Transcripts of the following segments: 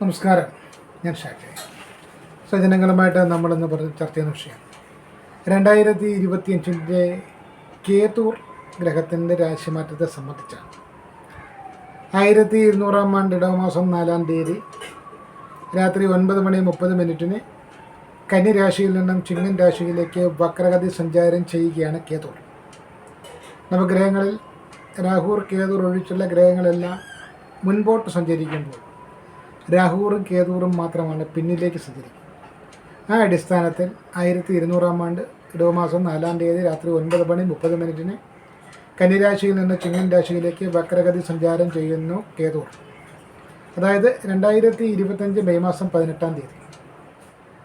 നമസ്കാരം. ഞാൻ ഷാഫി സജ്ജനങ്ങളുമായിട്ട് നമ്മളിന്ന് പറഞ്ഞ് ചർച്ച ചെയ്യുന്ന വിഷയം. രണ്ടായിരത്തി ഇരുപത്തിയഞ്ചിന്റെ കേതൂർ ഗ്രഹത്തിന്റെ രാശിമാറ്റത്തെ സംബന്ധിച്ചാണ്. ആയിരത്തി ഇരുന്നൂറാം ആണ്ട് ഇടവമാസം നാലാം തീയതി രാത്രി ഒൻപത് മണി മുപ്പത് മിനിറ്റിന് കന്നി രാശിയിൽ നിന്നും ചിങ്ങൻ രാശിയിലേക്ക് വക്രഗതി സഞ്ചാരം ചെയ്യുകയാണ് കേതൂർ. നവഗ്രഹങ്ങളിൽ രാഹുർ കേതൂർ ഒഴിച്ചുള്ള ഗ്രഹങ്ങളെല്ലാം മുൻപോട്ട് സഞ്ചരിക്കുമ്പോൾ രാഹുറും കേതൂറും മാത്രമാണ് പിന്നിലേക്ക് സഞ്ചരിക്കുന്നത് ആ അടിസ്ഥാനത്തിൽ ആയിരത്തി ഇരുന്നൂറാം ആണ്ട് ഇടവമാസം നാലാം തീയതി രാത്രി ഒൻപത് മണി മുപ്പത് മിനിറ്റിന് കന്നിരാശിയിൽ നിന്ന് ചിങ്ങൻ രാശിയിലേക്ക് വക്രഗതി സഞ്ചാരം ചെയ്യുന്നു കേതൂർ അതായത് രണ്ടായിരത്തി ഇരുപത്തഞ്ച് മെയ് മാസം പതിനെട്ടാം തീയതി.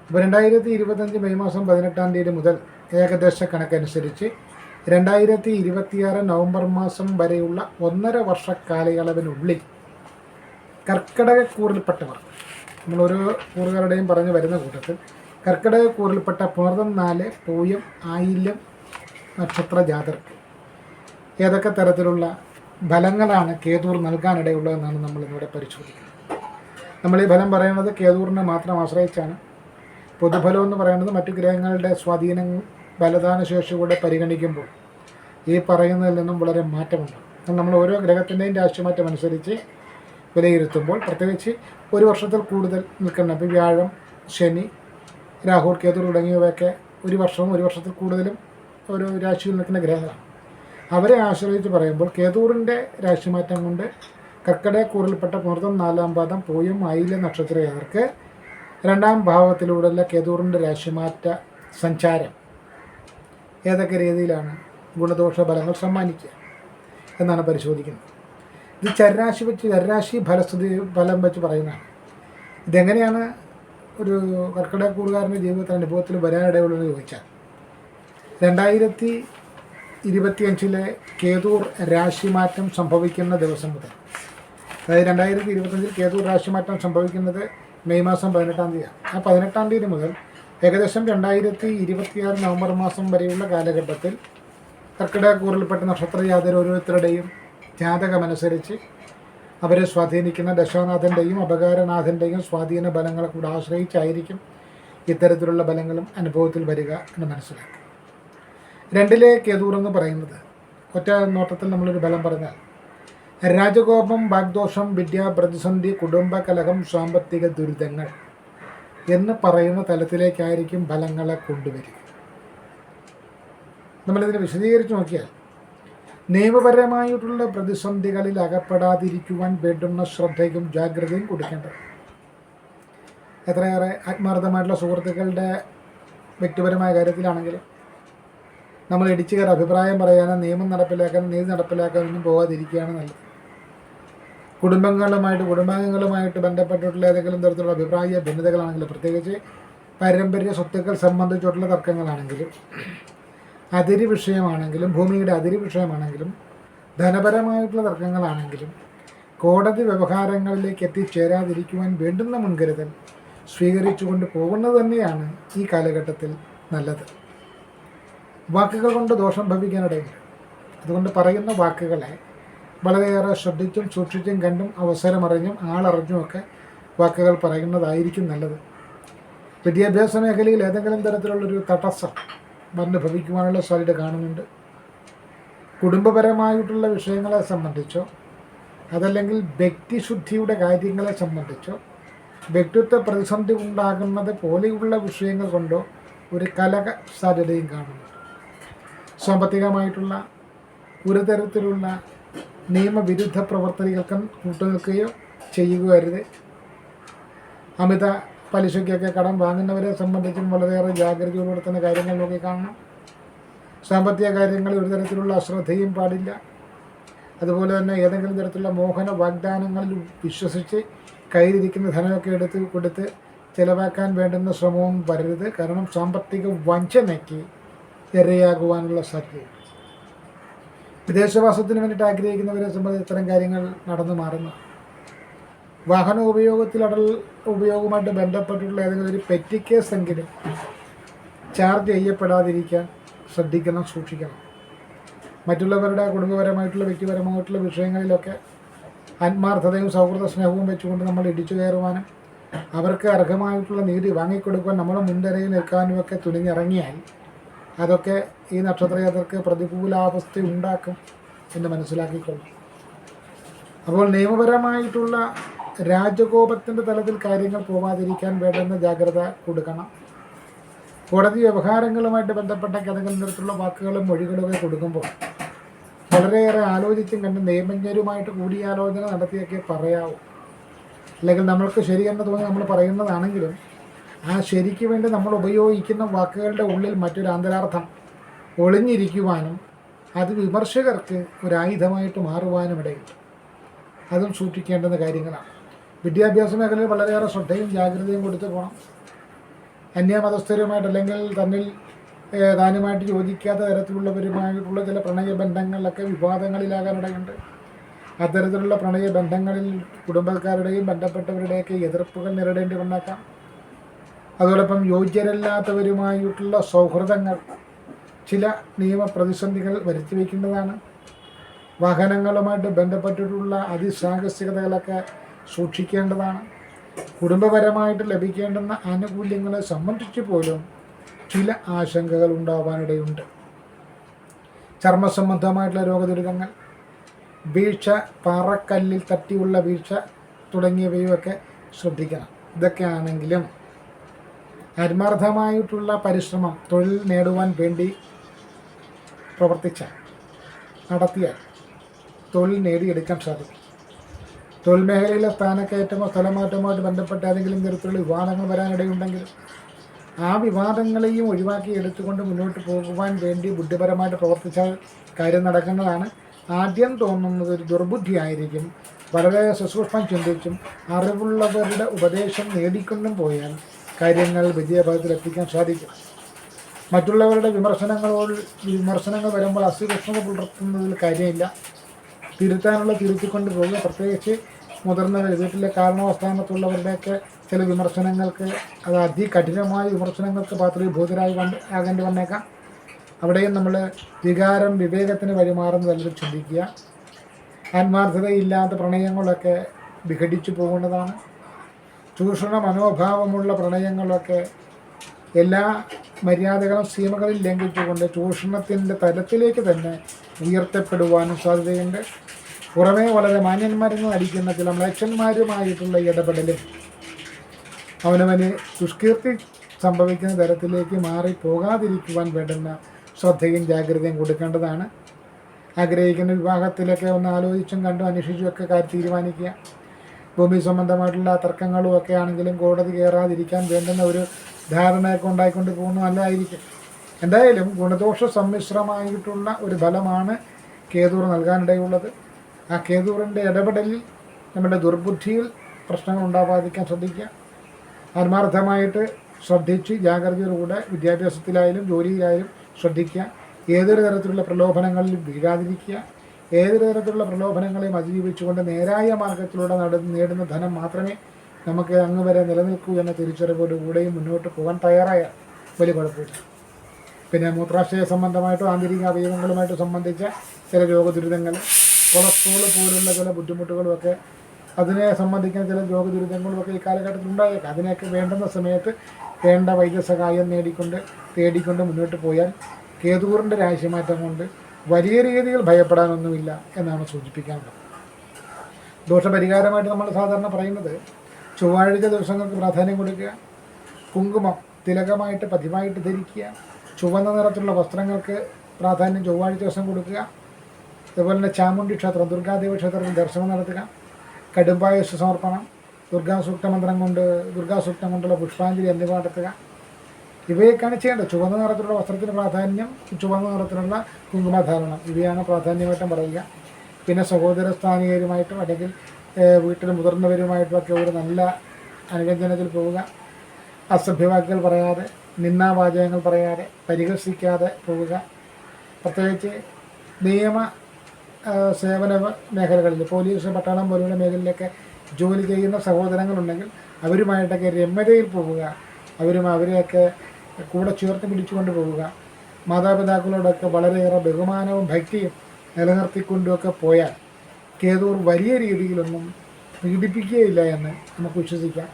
അപ്പോൾ രണ്ടായിരത്തി ഇരുപത്തഞ്ച് മെയ് മാസം പതിനെട്ടാം തീയതി മുതൽ ഏകദേശ കണക്കനുസരിച്ച് രണ്ടായിരത്തി ഇരുപത്തിയാറ് നവംബർ മാസം വരെയുള്ള ഒന്നര വർഷ കാലയളവിനുള്ളിൽ കർക്കിടകക്കൂറിൽപ്പെട്ടവർ. നമ്മൾ ഓരോ കൂറുകാരുടെയും പറഞ്ഞു വരുന്ന കൂട്ടത്തിൽ കർക്കിടകക്കൂറിൽപ്പെട്ട പുണർതം നാല് പൂയം ആയില്യം നക്ഷത്ര ജാതർക്ക്. ഏതൊക്കെ തരത്തിലുള്ള ഫലങ്ങളാണ് കേതൂർ നൽകാനിടയുള്ളതെന്നാണ് നമ്മൾ ഇന്നിവിടെ പരിശോധിക്കുന്നത്. നമ്മൾ ഈ ഫലം പറയുന്നത് കേതൂറിനെ മാത്രം ആശ്രയിച്ചാണ്. പൊതുഫലം എന്ന് പറയുന്നത് മറ്റു ഗ്രഹങ്ങളുടെ സ്വാധീനം ബലദാന കൂടെ പരിഗണിക്കുമ്പോൾ ഈ പറയുന്നതിൽ നിന്നും വളരെ മാറ്റമുണ്ട്. നമ്മൾ ഓരോ ഗ്രഹത്തിന്റെയും രാശിമാറ്റം അനുസരിച്ച് വിലയിരുത്തുമ്പോൾ പ്രത്യേകിച്ച് ഒരു വർഷത്തിൽ കൂടുതൽ നിൽക്കുന്ന ഇപ്പോൾ വ്യാഴം ശനി രാഹുൽ കേതു തുടങ്ങിയവയൊക്കെ ഒരു വർഷവും ഒരു വർഷത്തിൽ കൂടുതലും ഒരു രാശിയിൽ നിൽക്കുന്ന ഗ്രഹങ്ങളാണ്. അവരെ ആശ്രയിച്ച് പറയുമ്പോൾ കേതൂറിന്റെ രാശിമാറ്റം കൊണ്ട് കർക്കിടകക്കൂറിൽപ്പെട്ട പുണർത്തം നാലാം പാദം പൂയം ആയില നക്ഷത്രക്കാർക്ക് രണ്ടാം ഭാവത്തിലൂടെയുള്ള കേതൂറിന്റെ രാശിമാറ്റ സഞ്ചാരം ഏതൊക്കെ രീതിയിലാണ് ഗുണദോഷ ഫലങ്ങൾ സമ്മാനിക്കുക എന്നാണ് പരിശോധിക്കുന്നത്. ഇത് ചരരാശി വെച്ച് ചരരാശി ഫലസ്ഥിതി ഫലം വെച്ച് പറയുന്നതാണ്. ഇതെങ്ങനെയാണ് ഒരു കർക്കിടക കൂടുകാരന്റെ ജീവിതത്തിൽ അനുഭവത്തിൽ വരാനിടയുള്ളതെന്ന് ചോദിച്ചാൽ രണ്ടായിരത്തി ഇരുപത്തിയഞ്ചിലെ കേതൂർ രാശിമാറ്റം സംഭവിക്കുന്ന ദിവസം മുതൽ അതായത് രണ്ടായിരത്തി ഇരുപത്തഞ്ചിൽ കേതൂർ രാശിമാറ്റം സംഭവിക്കുന്നത് മെയ് മാസം പതിനെട്ടാം തീയതിയാണ്. ആ പതിനെട്ടാം തീയതി മുതൽ ഏകദേശം രണ്ടായിരത്തി ഇരുപത്തിയാറ് നവംബർ മാസം വരെയുള്ള കാലഘട്ടത്തിൽ കർക്കിടക കൂറിൽപ്പെട്ട നക്ഷത്ര ജാതർ ഓരോരുത്തരുടെയും ജാതകമനുസരിച്ച് അവരെ സ്വാധീനിക്കുന്ന ദശാനാഥന്റെയും അപകാരനാഥന്റെയും സ്വാധീന ബലങ്ങളെ കൂടെ ആശ്രയിച്ചായിരിക്കും ഇത്തരത്തിലുള്ള ബലങ്ങളും അനുഭവത്തിൽ വരിക എന്ന് മനസ്സിലാക്കുക. രണ്ടിലെ കേതൂർ എന്ന് പറയുന്നത് ഒറ്റ നോട്ടത്തിൽ നമ്മളൊരു ബലം പറഞ്ഞാൽ രാജകോപം വാഗ്ദോഷം വിദ്യാ പ്രതിസന്ധി കുടുംബ കലഹം സാമ്പത്തിക ദുരിതങ്ങൾ എന്ന് പറയുന്ന തലത്തിലേക്കായിരിക്കും ഫലങ്ങളെ കൊണ്ടുവരിക. നമ്മളിതിനെ വിശദീകരിച്ച് നോക്കിയാൽ നിയമപരമായിട്ടുള്ള പ്രതിസന്ധികളിൽ അകപ്പെടാതിരിക്കുവാൻ വേണ്ടുന്ന ശ്രദ്ധയും ജാഗ്രതയും കൊടുക്കേണ്ടത്. എത്രയേറെ ആത്മാർത്ഥമായിട്ടുള്ള സുഹൃത്തുക്കളുടെ വ്യക്തിപരമായ കാര്യത്തിലാണെങ്കിലും നമ്മൾ ഇടിച്ചു കയറി അഭിപ്രായം പറയാനോ നിയമം നടപ്പിലാക്കാനോ നീതി നടപ്പിലാക്കാനൊന്നും പോകാതിരിക്കുകയാണ് നല്ലത്. കുടുംബങ്ങളുമായിട്ട് കുടുംബാംഗങ്ങളുമായിട്ട് ബന്ധപ്പെട്ടിട്ടുള്ള ഏതെങ്കിലും തരത്തിലുള്ള അഭിപ്രായ ഭിന്നതകളാണെങ്കിലും പ്രത്യേകിച്ച് പാരമ്പര്യ സ്വത്തുക്കൾ സംബന്ധിച്ചിട്ടുള്ള തർക്കങ്ങളാണെങ്കിലും അതിരി വിഷയമാണെങ്കിലും ഭൂമിയുടെ അതിരി വിഷയമാണെങ്കിലും ധനപരമായിട്ടുള്ള തർക്കങ്ങളാണെങ്കിലും കോടതി വ്യവഹാരങ്ങളിലേക്ക് എത്തിച്ചേരാതിരിക്കുവാൻ വേണ്ടുന്ന മുൻകരുതൽ സ്വീകരിച്ചുകൊണ്ട് പോകുന്നത് തന്നെയാണ് ഈ കാലഘട്ടത്തിൽ നല്ലത്. വാക്കുകൾ കൊണ്ട് ദോഷം ഭവിക്കാനിടയില്ല. അതുകൊണ്ട് പറയുന്ന വാക്കുകളെ വളരെയേറെ ശ്രദ്ധിച്ചും സൂക്ഷിച്ചും കണ്ടും അവസരമറിഞ്ഞും ആളറിഞ്ഞുമൊക്കെ വാക്കുകൾ പറയുന്നതായിരിക്കും നല്ലത്. വിദ്യാഭ്യാസ മേഖലയിൽ ഏതെങ്കിലും തരത്തിലുള്ളൊരു തടസ്സം വന്ന് ഭവിക്കുവാനുള്ള സാധ്യത കാണുന്നുണ്ട്. കുടുംബപരമായിട്ടുള്ള വിഷയങ്ങളെ സംബന്ധിച്ചോ അതല്ലെങ്കിൽ വ്യക്തിശുദ്ധിയുടെ കാര്യങ്ങളെ സംബന്ധിച്ചോ വ്യക്തിത്വ പ്രതിസന്ധി ഉണ്ടാകുന്നത് പോലെയുള്ള വിഷയങ്ങൾ കൊണ്ടോ ഒരു കലക സാധ്യതയും കാണുന്നു സാമ്പത്തികമായിട്ടുള്ള ഒരു തരത്തിലുള്ള നിയമവിരുദ്ധ പ്രവർത്തനങ്ങൾക്കും കൂട്ടുനിൽക്കുകയോ ചെയ്യുകയോ അരുത് അമിത പലിശയ്ക്കൊക്കെ കടം വാങ്ങുന്നവരെ സംബന്ധിച്ചും വളരെയേറെ ജാഗ്രതയോടുകൂടി തന്നെ കാര്യങ്ങൾ നോക്കി കാണണം. സാമ്പത്തിക കാര്യങ്ങളിൽ ഒരു തരത്തിലുള്ള അശ്രദ്ധയും പാടില്ല. അതുപോലെ തന്നെ ഏതെങ്കിലും തരത്തിലുള്ള മോഹന വാഗ്ദാനങ്ങളിൽ വിശ്വസിച്ച് കയ്യിലിരിക്കുന്ന ധനമൊക്കെ എടുത്ത് കൊടുത്ത് ചിലവാക്കാൻ വേണ്ടുന്ന ശ്രമവും വരരുത്. കാരണം സാമ്പത്തിക വഞ്ചനയ്ക്ക് ഇരയാകുവാനുള്ള സാധ്യത. വിദേശവാസത്തിന് വേണ്ടിയിട്ട് ആഗ്രഹിക്കുന്നവരെ സംബന്ധിച്ച് ഇത്തരം കാര്യങ്ങൾ നടന്നു മാറുന്നു. വാഹന ഉപയോഗത്തിൽ അടൽ ഉപയോഗവുമായിട്ട് ബന്ധപ്പെട്ടിട്ടുള്ള ഏതെങ്കിലും ഒരു പെറ്റി കേസ് എങ്കിലും ചാർജ് ചെയ്യപ്പെടാതിരിക്കാൻ ശ്രദ്ധിക്കണം സൂക്ഷിക്കണം. മറ്റുള്ളവരുടെ കുടുംബപരമായിട്ടുള്ള വ്യക്തിപരമായിട്ടുള്ള വിഷയങ്ങളിലൊക്കെ ആത്മാർത്ഥതയും സൗഹൃദ സ്നേഹവും വെച്ചുകൊണ്ട് നമ്മൾ ഇടിച്ചു കയറുവാനും അവർക്ക് അർഹമായിട്ടുള്ള നീതി വാങ്ങിക്കൊടുക്കാൻ നമ്മൾ മുൻനിരയിൽ നിൽക്കാനും ഒക്കെ തുനിഞ്ഞിറങ്ങിയാൽ അതൊക്കെ ഈ നക്ഷത്രയാത്രക്ക് പ്രതികൂലാവസ്ഥ ഉണ്ടാക്കും എന്ന് മനസ്സിലാക്കിക്കൊള്ളു അപ്പോൾ നിയമപരമായിട്ടുള്ള രാജകോപത്തിന്റെ തലത്തിൽ കാര്യങ്ങൾ പോവാതിരിക്കാൻ വേണ്ടുന്ന ജാഗ്രത കൊടുക്കണം. കോടതി വ്യവഹാരങ്ങളുമായിട്ട് ബന്ധപ്പെട്ട ഏതെങ്കിലും തരത്തിലുള്ള വാക്കുകളും മൊഴികളൊക്കെ കൊടുക്കുമ്പോൾ വളരെയേറെ ആലോചിച്ചും കണ്ട് നിയമജ്ഞരുമായിട്ട് കൂടിയാലോചന നടത്തിയൊക്കെ പറയാവൂ. അല്ലെങ്കിൽ നമ്മൾക്ക് ശരിയെന്ന് തോന്നി നമ്മൾ പറയുന്നതാണെങ്കിലും ആ ശരിക്ക് വേണ്ടി നമ്മൾ ഉപയോഗിക്കുന്ന വാക്കുകളുടെ ഉള്ളിൽ മറ്റൊരു അന്തരാർത്ഥം ഒളിഞ്ഞിരിക്കുവാനും അത് വിമർശകർക്ക് ഒരായുധമായിട്ട് മാറുവാനും ഇടയുണ്ട് അതും സൂക്ഷിക്കേണ്ടുന്ന കാര്യങ്ങളാണ്. വിദ്യാഭ്യാസ മേഖലയിൽ വളരെയേറെ ശ്രദ്ധയും ജാഗ്രതയും കൊടുത്തു പോകണം അന്യമതസ്ഥരുമായിട്ട് അല്ലെങ്കിൽ തന്നിൽ ദാനമായിട്ട് ചോദിക്കാത്ത തരത്തിലുള്ളവരുമായിട്ടുള്ള ചില പ്രണയബന്ധങ്ങളിലൊക്കെ വിവാദങ്ങളിലാകാനിടയുണ്ട്. അത്തരത്തിലുള്ള പ്രണയബന്ധങ്ങളിൽ കുടുംബക്കാരുടെയും ബന്ധപ്പെട്ടവരുടെയൊക്കെ എതിർപ്പുകൾ നേരിടേണ്ടി വന്നേക്കാം. അതോടൊപ്പം യോഗ്യരല്ലാത്തവരുമായിട്ടുള്ള സൗഹൃദങ്ങൾ ചില നിയമപ്രതിസന്ധികൾ വരുത്തി വയ്ക്കേണ്ടതാണ്. വാഹനങ്ങളുമായിട്ട് ബന്ധപ്പെട്ടിട്ടുള്ള അതിസാഹസികതകളൊക്കെ സൂക്ഷിക്കേണ്ടതാണ്. കുടുംബപരമായിട്ട് ലഭിക്കേണ്ടുന്ന ആനുകൂല്യങ്ങളെ സംബന്ധിച്ച് പോലും ചില ആശങ്കകൾ ഉണ്ടാവാനിടയുണ്ട്. ചർമ്മ സംബന്ധമായിട്ടുള്ള രോഗദുരിതങ്ങൾ വീഴ്ച പാറക്കല്ലിൽ തട്ടിയുള്ള വീഴ്ച തുടങ്ങിയവയുമൊക്കെ ശ്രദ്ധിക്കണം. ഇതൊക്കെയാണെങ്കിലും ആത്മാർത്ഥമായിട്ടുള്ള പരിശ്രമം തൊഴിൽ നേടുവാൻ വേണ്ടി പ്രവർത്തിച്ചാൽ നടത്തിയാൽ തൊഴിൽ നേടിയെടുക്കാൻ സാധിക്കും. തൊഴിൽ മേഖലയിലെ സ്ഥാനക്കയറ്റമോ സ്ഥലമാറ്റവുമായിട്ട് ബന്ധപ്പെട്ട ഏതെങ്കിലും തരത്തിലുള്ള വിവാദങ്ങൾ വരാനിടയുണ്ടെങ്കിൽ ആ വിവാദങ്ങളെയും ഒഴിവാക്കി എടുത്തുകൊണ്ട് മുന്നോട്ട് പോകുവാൻ വേണ്ടി ബുദ്ധിപരമായിട്ട് പ്രവർത്തിച്ചാൽ കാര്യം നടക്കുന്നതാണ്. ആദ്യം തോന്നുന്നത് ഒരു ദുർബുദ്ധിയായിരിക്കും. വളരെ സുസൂക്ഷ്മം ചിന്തിച്ചും അറിവുള്ളവരുടെ ഉപദേശം നേടിക്കൊണ്ടും പോയാൽ കാര്യങ്ങൾ വിജയപഥത്തിലെത്തിക്കാൻ സാധിക്കും. മറ്റുള്ളവരുടെ വിമർശനങ്ങളോട് വിമർശനങ്ങൾ വരുമ്പോൾ അസുരക്ഷത പുലർത്തുന്നതിൽ കാര്യമില്ല. തിരുത്താനുള്ള തിരുത്തിക്കൊണ്ട് പോകുക. പ്രത്യേകിച്ച് മുതിർന്നവർ വീട്ടിലെ കാരണവസ്ഥാനത്തുള്ളവരുടെയൊക്കെ ചില വിമർശനങ്ങൾക്ക് അത് അതികഠിനമായ വിമർശനങ്ങൾക്ക് പാത്രീഭൂതരായി വന്ന് ആകേണ്ടി വന്നേക്കാം. അവിടെയും നമ്മൾ വികാരം വിവേകത്തിന് വഴിമാറുന്നതല്ല ചിന്തിക്കുക. ആത്മാർത്ഥതയില്ലാത്ത പ്രണയങ്ങളൊക്കെ വിഘടിച്ചു പോകേണ്ടതാണ് ചൂഷണ മനോഭാവമുള്ള പ്രണയങ്ങളൊക്കെ എല്ലാ മര്യാദകളും സീമകളിൽ ലംഘിച്ചുകൊണ്ട് ചൂഷണത്തിന്റെ തലത്തിലേക്ക് തന്നെ ഉയർത്തപ്പെടുവാനും സാധ്യതയുണ്ട്. പുറമേ വളരെ മാന്യന്മാരെന്ന് നടിക്കുന്ന ചില മ്ലേച്ഛന്മാരുമായിട്ടുള്ള ഇടപെടലും അവനവന് ദുഷ്കീർത്തി സംഭവിക്കുന്ന തരത്തിലേക്ക് മാറി പോകാതിരിക്കുവാൻ വേണ്ടുന്ന ശ്രദ്ധയും ജാഗ്രതയും കൊടുക്കേണ്ടതാണ്. ആഗ്രഹിക്കുന്ന വിവാഹത്തിലൊക്കെ ഒന്ന് ആലോചിച്ചും കണ്ടും അന്വേഷിച്ചും ഒക്കെ കാര്യം തീരുമാനിക്കുക. ഭൂമി സംബന്ധമായിട്ടുള്ള തർക്കങ്ങളും ഒക്കെ ആണെങ്കിലും കോടതി കയറാതിരിക്കാൻ വേണ്ടുന്ന ഒരു ധാരണയൊക്കെ ഉണ്ടായിക്കൊണ്ട് പോകുന്നു നല്ലതായിരിക്കും. എന്തായാലും ഗുണദോഷ സമ്മിശ്രമായിട്ടുള്ള ഒരു ഫലമാണ് കേതൂർ നൽകാനിടയുള്ളത്. ആ കേതൂറിന്റെ ഇടപെടലിൽ നമ്മുടെ ദുർബുദ്ധിയിൽ പ്രശ്നങ്ങൾ ഉണ്ടാവാതിരിക്കാൻ ശ്രദ്ധിക്കുക. ആത്മാർത്ഥമായിട്ട് ശ്രദ്ധിച്ച് ജാഗ്രതയോടുകൂടെ വിദ്യാഭ്യാസത്തിലായാലും ജോലിയിലായാലും ശ്രദ്ധിക്കുക. ഏതൊരു തരത്തിലുള്ള പ്രലോഭനങ്ങളിൽ വീഴാതിരിക്കുക. ഏതൊരു തരത്തിലുള്ള പ്രലോഭനങ്ങളെയും അതിജീവിച്ചുകൊണ്ട് നേരായ മാർഗത്തിലൂടെ നട നേടുന്ന ധനം മാത്രമേ നമുക്ക് അങ്ങ് വരെ നിലനിൽക്കൂ എന്ന തിരിച്ചറിവോടുകൂടെയും മുന്നോട്ട് പോകാൻ തയ്യാറായ വലിയ കുഴപ്പമില്ല. പിന്നെ മൂത്രാശയ സംബന്ധമായിട്ടോ ആന്തരിക അവയവങ്ങളുമായിട്ട് സംബന്ധിച്ച ചില രോഗദുരിതങ്ങൾ കൊളസ്ട്രോൾ പോലുള്ള ചില ബുദ്ധിമുട്ടുകളുമൊക്കെ അതിനെ സംബന്ധിക്കുന്ന ചില രോഗദുരിതങ്ങളുമൊക്കെ ഈ കാലഘട്ടത്തിൽ ഉണ്ടായേക്കാം. അതിനെയൊക്കെ വേണ്ടുന്ന സമയത്ത് വേണ്ട വൈദ്യസഹായം നേടിക്കൊണ്ട് തേടിക്കൊണ്ട് മുന്നോട്ട് പോയാൽ കേതൂറിന്റെ രാശിമാറ്റം കൊണ്ട് വലിയ രീതിയിൽ ഭയപ്പെടാനൊന്നുമില്ല എന്നാണ് സൂചിപ്പിക്കാനുള്ളത്. ദോഷപരിഹാരമായിട്ട് നമ്മൾ സാധാരണ പറയുന്നത് ചൊവ്വാഴ്ച ദിവസങ്ങൾക്ക് പ്രാധാന്യം കൊടുക്കുക കുങ്കുമം തിലകമായിട്ട് പതിവായിട്ട് ധരിക്കുക ചുവന്ന നിറത്തിലുള്ള വസ്ത്രങ്ങൾക്ക് പ്രാധാന്യം ചൊവ്വാഴ്ച ദിവസം കൊടുക്കുക അതുപോലെ തന്നെ ചാമുണ്ടി ക്ഷേത്രം ദുർഗാദേവി ക്ഷേത്രത്തിൽ ദർശനം നടത്തുക. കടുംബായുസ് സമർപ്പണം. ദുർഗാസൂക്ത മന്ത്രം കൊണ്ട് ദുർഗാസൂക്തം കൊണ്ടുള്ള പുഷ്പാഞ്ജലി എന്നിവ നടത്തുക. ഇവയൊക്കെയാണ് ചെയ്യേണ്ടത്. ചുവന്ന നിറത്തിലുള്ള വസ്ത്രത്തിന് പ്രാധാന്യം ചുവന്ന നിറത്തിലുള്ള കുങ്കുമധാരണം. ഇവയാണ് പ്രാധാന്യമായിട്ടും പറയുക. പിന്നെ സഹോദര സ്ഥാനീയരുമായിട്ടും അല്ലെങ്കിൽ വീട്ടിൽ മുതിർന്നവരുമായിട്ടുമൊക്കെ ഒരു നല്ല അനുരഞ്ജനത്തിൽ പോവുക. അസഭ്യവാക്കുകൾ പറയാതെ നിന്നാവാചകങ്ങൾ പറയാതെ പരിഹസിക്കാതെ പോവുക. പ്രത്യേകിച്ച് നിയമ സേവന മേഖലകളിൽ പോലീസ് പട്ടാളം പോലുള്ള മേഖലയിലൊക്കെ ജോലി ചെയ്യുന്ന സഹോദരങ്ങളുണ്ടെങ്കിൽ അവരുമായിട്ടൊക്കെ രമ്യതയിൽ പോവുക. അവരും അവരെയൊക്കെ കൂടെ ചേർത്ത് പിടിച്ചുകൊണ്ട് പോവുക. മാതാപിതാക്കളോടൊക്കെ വളരെയേറെ ബഹുമാനവും ഭക്തിയും നിലനിർത്തിക്കൊണ്ടുമൊക്കെ പോയാൽ കേതൂർ വലിയ രീതിയിലൊന്നും പീഡിപ്പിക്കുകയില്ല എന്ന് നമുക്ക് വിശ്വസിക്കാം.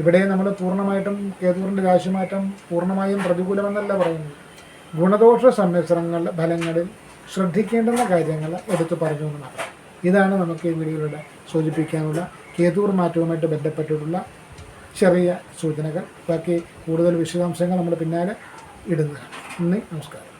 ഇവിടെ നമ്മൾ പൂർണമായിട്ടും കേതൂറിന്റെ രാശിമാറ്റം പൂർണമായും പ്രതികൂലമെന്നല്ല പറയുന്നത്. ഗുണദോഷ സമ്മിശ്രങ്ങളുടെ ഫലങ്ങളിൽ ശ്രദ്ധിക്കേണ്ടുന്ന കാര്യങ്ങൾ എടുത്തു പറഞ്ഞു എന്ന് മാത്രം ഇതാണ് നമുക്ക് ഈ വീഡിയോയിലൂടെ സൂചിപ്പിക്കാനുള്ള കേതൂർ മാറ്റവുമായിട്ട് ബന്ധപ്പെട്ടിട്ടുള്ള ചെറിയ സൂചനകൾ. ബാക്കി കൂടുതൽ വിശദാംശങ്ങൾ നമ്മൾ പിന്നാലെ ഇടുന്നതാണ്. നന്ദി നമസ്കാരം.